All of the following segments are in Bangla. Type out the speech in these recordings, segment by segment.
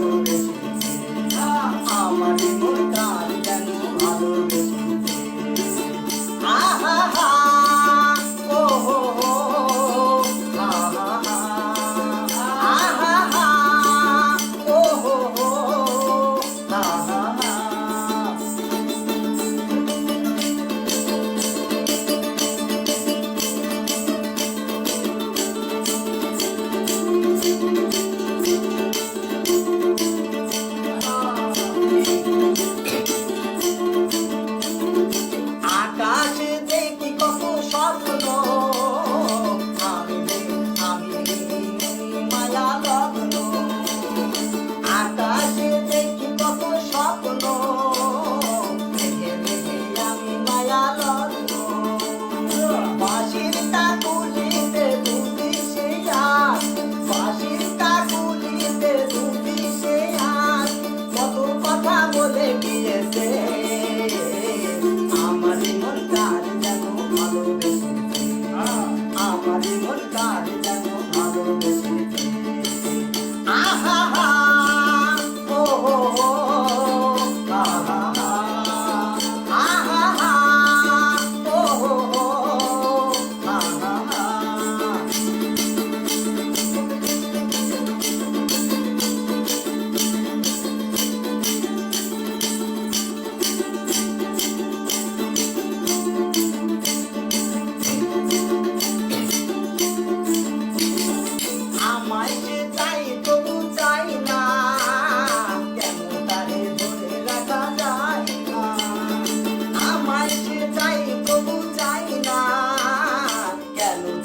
Oh, my people. Desbordado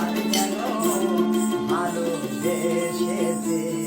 আর যেন ভালো দেশেতে